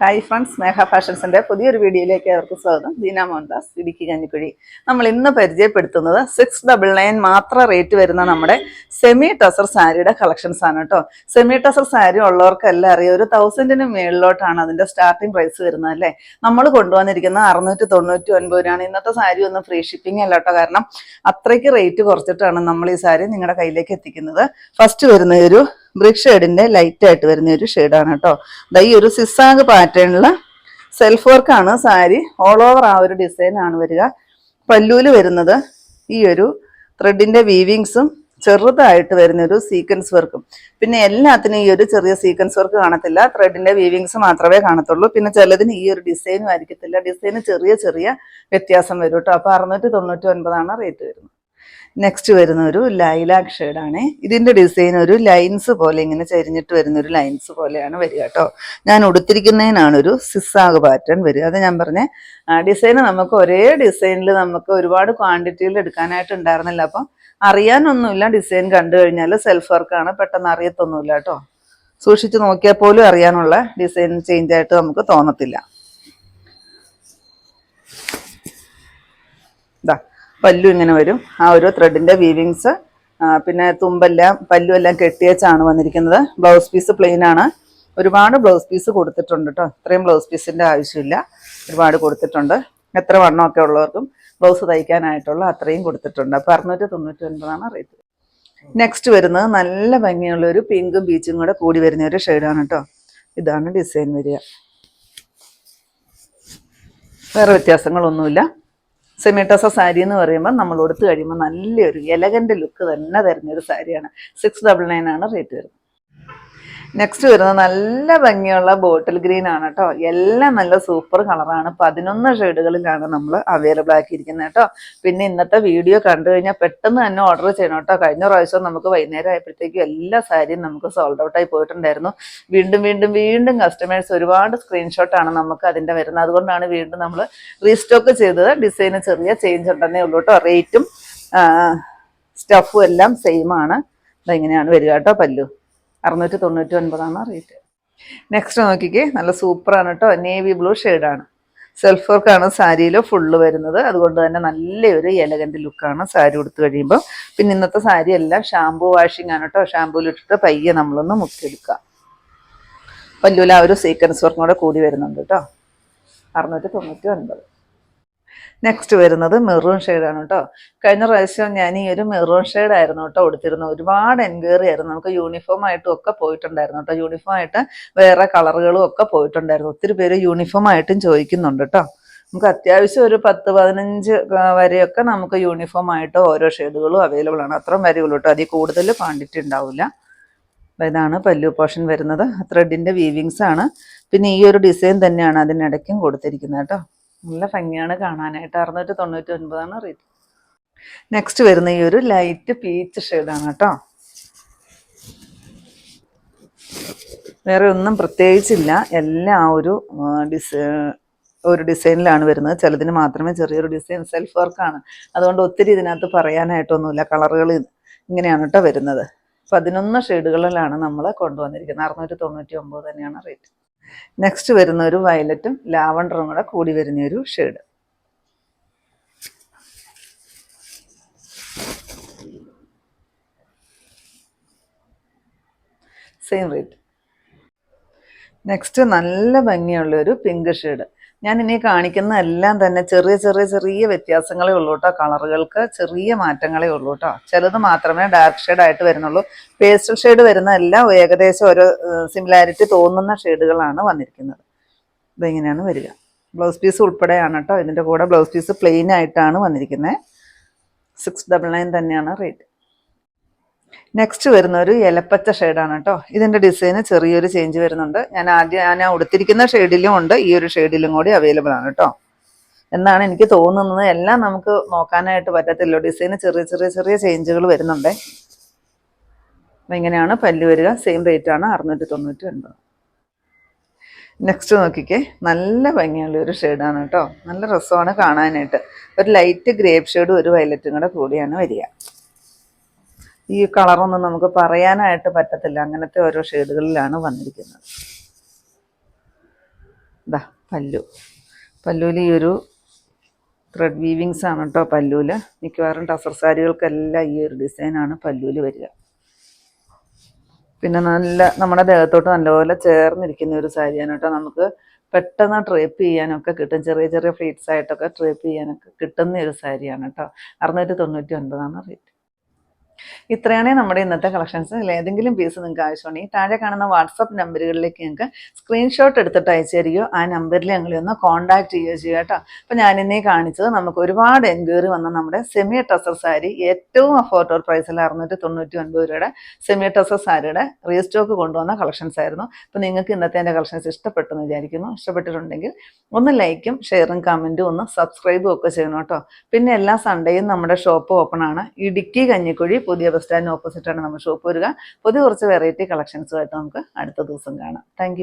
Hi friends സ്നേഹ ഫാഷൻസിന്റെ പുതിയൊരു വീഡിയോയിലേക്ക് അവർക്ക് സ്വാഗതം. ദീന മോഹൻദാസ് ഇടുക്കി കഞ്ഞിക്കുഴി. നമ്മൾ ഇന്ന് പരിചയപ്പെടുത്തുന്നത് സിക്സ് ഡബിൾ നയൻ മാത്രം റേറ്റ് വരുന്ന നമ്മുടെ സെമി ടസർ സാരിയുടെ കളക്ഷൻസ് ആണ് കേട്ടോ സെമി ടസർ സാരി ഉള്ളവർക്കെല്ലാം അറിയാം ഒരു തൗസൻഡിന് മേളിലോട്ടാണ് അതിന്റെ സ്റ്റാർട്ടിംഗ് പ്രൈസ് വരുന്നത് അല്ലേ? നമ്മൾ കൊണ്ടുവന്നിരിക്കുന്നത് അറുന്നൂറ്റി തൊണ്ണൂറ്റി ഒൻപത് രൂപയാണ്. ഇന്നത്തെ സാരി ഒന്നും ഫ്രീ ഷിപ്പിംഗ് അല്ല കേട്ടോ കാരണം അത്രയ്ക്ക് റേറ്റ് കുറച്ചിട്ടാണ് നമ്മൾ ഈ സാരി നിങ്ങളുടെ കയ്യിലേക്ക് എത്തിക്കുന്നത്. ഫസ്റ്റ് വരുന്ന ഒരു ബ്രിക് ഷെയ്ഡിന്റെ ലൈറ്റ് ആയിട്ട് വരുന്ന ഒരു ഷെയ്ഡാണ് കേട്ടോ. ഈ ഒരു സിസാഗ് പാറ്റേണിൽ സെൽഫ് വർക്കാണ് സാരി ഓൾ ഓവർ ആ ഒരു ഡിസൈൻ ആണ് വരിക. പല്ലൂൽ വരുന്നത് ഈ ഒരു ത്രെഡിന്റെ വീവിങ്സും ചെറുതായിട്ട് വരുന്ന ഒരു സീക്വൻസ് വർക്കും പിന്നെ എല്ലാത്തിനും ഈ ഒരു ചെറിയ സീക്വൻസ് വർക്ക് കാണത്തില്ല. ത്രെഡിന്റെ വീവിങ്സ് മാത്രമേ കാണത്തുള്ളൂ. പിന്നെ ചിലതിന് ഈ ഒരു ഡിസൈനും ആയിരിക്കത്തില്ല. ഡിസൈന് ചെറിയ ചെറിയ വ്യത്യാസം വരും കേട്ടോ. അപ്പൊ അറുന്നൂറ്റി തൊണ്ണൂറ്റി ഒൻപതാണ് റേറ്റ് വരുന്നത്. നെക്സ്റ്റ് വരുന്ന ഒരു ലൈലാക് ഷെയ്ഡാണ് ഇതിന്റെ ഡിസൈൻ ഒരു ലൈൻസ് പോലെ ഇങ്ങനെ ചരിഞ്ഞിട്ട് വരുന്ന ഒരു ലൈൻസ് പോലെയാണ് വരിക കേട്ടോ ഞാൻ ഉടുത്തിരിക്കുന്നതിനാണ് ഒരു സിസാഗ് പാറ്റേൺ വരിക. അത് ഞാൻ പറഞ്ഞ ഡിസൈൻ നമുക്ക് ഒരേ ഡിസൈനിൽ നമുക്ക് ഒരുപാട് ക്വാണ്ടിറ്റിയിൽ എടുക്കാനായിട്ട് ഉണ്ടായിരുന്നില്ല. അപ്പം അറിയാനൊന്നുമില്ല. ഡിസൈൻ കണ്ടു കഴിഞ്ഞാൽ സെൽഫ് വർക്കാണ് പെട്ടെന്ന് അറിയത്തൊന്നുമില്ല കേട്ടോ സൂക്ഷിച്ച് നോക്കിയാൽ പോലും അറിയാനുള്ള ഡിസൈൻ ചേഞ്ച് ആയിട്ട് നമുക്ക് തോന്നത്തില്ല. ഇതാ പല്ലു ഇങ്ങനെ വരും. ആ ഒരു ത്രെഡിന്റെ വീവിങ്സ് പിന്നെ തുമ്പെല്ലാം പല്ലു എല്ലാം കെട്ടിയച്ചാണ് വന്നിരിക്കുന്നത്. ബ്ലൗസ് പീസ് പ്ലെയിൻ ആണ്. ഒരുപാട് ബ്ലൗസ് പീസ് കൊടുത്തിട്ടുണ്ട് കേട്ടോ ഇത്രയും ബ്ലൗസ് പീസിന്റെ ആവശ്യമില്ല. ഒരുപാട് കൊടുത്തിട്ടുണ്ട്. എത്ര വണ്ണമൊക്കെ ഉള്ളവർക്കും ബ്ലൗസ് തയ്ക്കാനായിട്ടുള്ള അത്രയും കൊടുത്തിട്ടുണ്ട്. അപ്പൊ അറുന്നൂറ്റി തൊണ്ണൂറ്റി ഒൻപതാണ് റേറ്റ് നെക്സ്റ്റ് വരുന്നത് നല്ല ഭംഗിയുള്ള ഒരു പിങ്കും ബീച്ചും കൂടെ കൂടി വരുന്ന ഒരു ഷെയ്ഡാണ് കേട്ടോ ഇതാണ് ഡിസൈൻ വരിക. വേറെ വ്യത്യാസങ്ങളൊന്നുമില്ല. സെമിട്ടസ സാരി എന്ന് പറയുമ്പോൾ നമ്മൾ കഴിയുമ്പോൾ നല്ലൊരു എലഗന്റ് ലുക്ക് തന്നെ തരുന്ന ഒരു സാരിയാണ്. സിക്സ് ഡബിൾ നയൻ ആണ് റേറ്റ് വരുന്നത്. നെക്സ്റ്റ് വരുന്നത് നല്ല ഭംഗിയുള്ള ബോട്ടിൽ ഗ്രീൻ ആണ് കേട്ടോ എല്ലാം നല്ല സൂപ്പർ കളറാണ് പതിനൊന്ന് ഷെയ്ഡുകളിലാണ് നമ്മൾ അവൈലബിൾ ആക്കിയിരിക്കുന്നത് കേട്ടോ പിന്നെ ഇന്നത്തെ വീഡിയോ കണ്ടു കഴിഞ്ഞാൽ പെട്ടെന്ന് തന്നെ ഓർഡർ ചെയ്യണം കേട്ടോ കഴിഞ്ഞ പ്രാവശ്യം നമുക്ക് വൈകുന്നേരം ആയപ്പോഴത്തേക്കും എല്ലാ സാരിയും നമുക്ക് സോൾഡ് ഔട്ട് ആയി പോയിട്ടുണ്ടായിരുന്നു. വീണ്ടും വീണ്ടും വീണ്ടും കസ്റ്റമേഴ്സ് ഒരുപാട് സ്ക്രീൻഷോട്ടാണ് നമുക്ക് അതിന്റെ വരുന്നത്. അതുകൊണ്ടാണ് വീണ്ടും നമ്മൾ റീസ്റ്റോക്ക് ചെയ്തത്. ഡിസൈന് ചെറിയ ചേഞ്ച് ഉണ്ടെന്നേ ഉള്ളൂ കേട്ടോ റേറ്റും സ്റ്റഫും എല്ലാം സെയിം ആണ്. അതെങ്ങനെയാണ് വരിക കേട്ടോ പല്ലു? അറുന്നൂറ്റി തൊണ്ണൂറ്റി ഒൻപതാണ് റേറ്റ് നെക്സ്റ്റ് നോക്കിക്കേ നല്ല സൂപ്പറാണ് കേട്ടോ നേവി ബ്ലൂ ഷെയ്ഡാണ് സെൽഫ് വർക്കാണ് സാരിയിൽ ഫുള്ള് വരുന്നത്. അതുകൊണ്ട് തന്നെ നല്ലൊരു എലഗന്റ് ലുക്കാണ് സാരി ഉടുത്തു കഴിയുമ്പോൾ പിന്നെ ഇന്നത്തെ സാരി എല്ലാം ഷാമ്പു വാഷിംഗ് ആണ് കേട്ടോ ഷാമ്പൂയിലിട്ടിട്ട് പയ്യെ നമ്മളൊന്ന് മുക്കിയെടുക്കുക. പല്ലുവിൽ ആ ഒരു സീക്വൻസ് വർക്കും കൂടെ കൂടി വരുന്നുണ്ട് കേട്ടോ അറുന്നൂറ്റി തൊണ്ണൂറ്റി ഒൻപത് നെക്സ്റ്റ് വരുന്നത് മെറൂൺ ഷെയ്ഡാണ് കേട്ടോ കഴിഞ്ഞ പ്രാവശ്യം ഞാൻ ഈ ഒരു മെറൂൺ ഷെയ്ഡ് ആയിരുന്നു കേട്ടോ കൊടുത്തിരുന്നത് ഒരുപാട് എൻക്വയറി ആയിരുന്നു. നമുക്ക് യൂണിഫോം ആയിട്ടും ഒക്കെ പോയിട്ടുണ്ടായിരുന്നു കേട്ടോ യൂണിഫോം ആയിട്ട് വേറെ കളറുകളും ഒക്കെ പോയിട്ടുണ്ടായിരുന്നു. ഒത്തിരി പേര് യൂണിഫോം ആയിട്ടും ചോദിക്കുന്നുണ്ട് കേട്ടോ നമുക്ക് അത്യാവശ്യം ഒരു പത്ത് പതിനഞ്ച് വരെയൊക്കെ നമുക്ക് യൂണിഫോം ആയിട്ട് ഓരോ ഷെയ്ഡുകളും അവൈലബിൾ ആണ്. അത്രയും വരെയുള്ളൂ കേട്ടോ അതിൽ കൂടുതൽ ക്വാണ്ടിറ്റി ഉണ്ടാവില്ല ഇതാണ് പല്ലു പോർഷൻ വരുന്നത്. ത്രെഡിന്റെ വീവിങ്സ് ആണ്. പിന്നെ ഈ ഒരു ഡിസൈൻ തന്നെയാണ് അതിനിടയ്ക്കും കൊടുത്തിരിക്കുന്നത് കേട്ടോ നല്ല ഭംഗിയാണ് കാണാനായിട്ട്. അറുന്നൂറ്റി തൊണ്ണൂറ്റി ഒൻപതാണ് റേറ്റ് നെക്സ്റ്റ് വരുന്ന ഈ ഒരു ലൈറ്റ് പീച്ച് ഷെയ്ഡാണ് കേട്ടോ. വേറെ ഒന്നും പ്രത്യേകിച്ചില്ല. എല്ലാം ഒരു ഡിസൈ ഒരു ഡിസൈനിലാണ് വരുന്നത്. ചിലതിന് മാത്രമേ ചെറിയൊരു ഡിസൈൻ സെൽഫ് വർക്കാണ് അതുകൊണ്ട് ഒത്തിരി ഇതിനകത്ത് പറയാനായിട്ടൊന്നുമില്ല. കളറുകൾ ഇങ്ങനെയാണ് കേട്ടോ വരുന്നത്. പതിനൊന്ന് ഷെയ്ഡുകളിലാണ് നമ്മൾ കൊണ്ടുവന്നിരിക്കുന്നത്. അറുന്നൂറ്റി തൊണ്ണൂറ്റി ഒമ്പത് തന്നെയാണ് റേറ്റ് നെക്സ്റ്റ് വരുന്ന ഒരു വയലറ്റും ലാവണ്ടറും കൂടെ കൂടി വരുന്ന ഒരു ഷെയ്ഡ് സെയിം റേറ്റ് നെക്സ്റ്റ് നല്ല ഭംഗിയുള്ള ഒരു പിങ്ക് ഷെയ്ഡ് ഞാൻ ഇനി കാണിക്കുന്ന എല്ലാം തന്നെ ചെറിയ ചെറിയ ചെറിയ വ്യത്യാസങ്ങളേ ഉള്ളൂ കേട്ടോ. കളറുകൾക്ക് ചെറിയ മാറ്റങ്ങളേ ഉള്ളൂ കേട്ടോ. ചിലത് മാത്രമേ ഡാർക്ക് ഷെയ്ഡ് ആയിട്ട് വരുന്നുള്ളൂ. പേസ്റ്റൽ ഷെയ്ഡ് വരുന്ന എല്ലാം ഏകദേശം ഒരു സിമിലാരിറ്റി തോന്നുന്ന ഷെയ്ഡുകളാണ് വന്നിരിക്കുന്നത്. ഇതിങ്ങനെയാണ് വരിക? ബ്ലൗസ് പീസ് ഉൾപ്പെടെയാണ് കേട്ടോ. ഇതിന്റെ കൂടെ ബ്ലൗസ് പീസ് പ്ലെയിൻ ആയിട്ടാണ് വന്നിരിക്കുന്നത്. സിക്സ് ഡബിൾ നയൻ തന്നെയാണ് റേറ്റ് നെക്സ്റ്റ് വരുന്ന ഒരു ഇലപ്പച്ച ഷെയ്ഡാണ് കേട്ടോ. ഇതിന്റെ ഡിസൈന് ചെറിയൊരു ചേഞ്ച് വരുന്നുണ്ട്. ഞാൻ ആദ്യം ഞാൻ ഉടുത്തിരിക്കുന്ന ഷെയ്ഡിലും ഉണ്ട്. ഈ ഒരു ഷെയ്ഡിലും കൂടി അവൈലബിൾ ആണ് കേട്ടോ. എന്നാണ് എനിക്ക് തോന്നുന്നത്. എല്ലാം നമുക്ക് നോക്കാനായിട്ട് പറ്റത്തില്ലോ ഡിസൈന് ചെറിയ ചെറിയ ചെറിയ ചേഞ്ചുകൾ വരുന്നുണ്ട്. അപ്പം ഇങ്ങനെയാണ് പല്ല് വരിക. സെയിം റേറ്റ് ആണ്. അറുന്നൂറ്റി തൊണ്ണൂറ്റി ഒൻപത് നെക്സ്റ്റ് നോക്കിക്കേ. നല്ല ഭംഗിയുള്ള ഒരു ഷെയ്ഡാണ് കേട്ടോ. നല്ല രസമാണ് കാണാനായിട്ട്. ഒരു ലൈറ്റ് ഗ്രേപ്പ് ഷെയ്ഡും ഒരു വയലറ്റും കൂടെ കൂടിയാണ് വരിക. ഈ കളറൊന്നും നമുക്ക് പറയാനായിട്ട് പറ്റത്തില്ല. അങ്ങനത്തെ ഓരോ ഷെയ്ഡുകളിലാണ് വന്നിരിക്കുന്നത്. ഇതാ പല്ലു. പല്ലുവിൽ ഈ ഒരു ത്രെഡ് വീവിങ്സ് ആണ് കേട്ടോ പല്ലുവിൽ മിക്കവാറും ടസർ സാരികൾക്കെല്ലാം ഈ ഒരു ഡിസൈനാണ് പല്ലുവിൽ വരിക. പിന്നെ നല്ല നമ്മുടെ ദേഹത്തോട്ട് നല്ലപോലെ ചേർന്നിരിക്കുന്ന ഒരു സാരിയാണ് കേട്ടോ നമുക്ക് പെട്ടെന്ന് ട്രേപ്പ് ചെയ്യാനൊക്കെ കിട്ടും. ചെറിയ ചെറിയ ഫ്ലീറ്റ്സ് ആയിട്ടൊക്കെ ട്രേപ്പ് ചെയ്യാനൊക്കെ കിട്ടുന്ന ഒരു സാരിയാണ് കേട്ടോ അറുന്നൂറ്റി തൊണ്ണൂറ്റി ഒൻപതാണ് റേറ്റ് ഇത്രയാണ് നമ്മുടെ ഇന്നത്തെ കളക്ഷൻസ് അല്ലെ ഏതെങ്കിലും പീസ് നിങ്ങൾക്ക് ആവശ്യമുണ്ടെങ്കിൽ താഴെ കാണുന്ന വാട്സപ്പ് നമ്പറുകളിലേക്ക് നിങ്ങൾക്ക് സ്ക്രീൻഷോട്ട് എടുത്തിട്ട് അയച്ചു തരികയോ ആ നമ്പറിൽ ഞങ്ങളെ ഒന്ന് കോൺടാക്ട് ചെയ്യുകയോ ചെയ്യുക കേട്ടോ. അപ്പോൾ ഞാനിന്നേ കാണിച്ചത് നമുക്ക് ഒരുപാട് എൻക്വയറി വന്ന നമ്മുടെ സെമി ടസർ സാരി ഏറ്റവും അഫോർഡബിൾ പ്രൈസിൽ അറുന്നൂറ്റി തൊണ്ണൂറ്റി ഒൻപത് രൂപയുടെ സെമി ടസർ സാരിയുടെ റീസ്റ്റോക്ക് കൊണ്ടുവന്ന കളക്ഷൻസ് ആയിരുന്നു. അപ്പോൾ നിങ്ങൾക്ക് ഇന്നത്തെ എന്റെ കളക്ഷൻസ് ഇഷ്ടപ്പെട്ടെന്ന് വിചാരിക്കുന്നു. ഇഷ്ടപ്പെട്ടിട്ടുണ്ടെങ്കിൽ ഒന്ന് ലൈക്കും ഷെയറും കമന്റും ഒന്ന് സബ്സ്ക്രൈബും ഒക്കെ ചെയ്യണം കേട്ടോ. പിന്നെ എല്ലാ സൺഡേയും നമ്മുടെ ഷോപ്പ് ഓപ്പൺ ആണ്. ഇടുക്കി കഞ്ഞിക്കുഴി പുതിയ ബസ് സ്റ്റാൻഡിന് ഓപ്പോസിറ്റാണ് നമ്മുടെ ഷോപ്പ് വരിക. പുതിയ കുറച്ച് വെറൈറ്റി കളക്ഷൻസുമായിട്ട് നമുക്ക് അടുത്ത ദിവസം കാണാം. താങ്ക്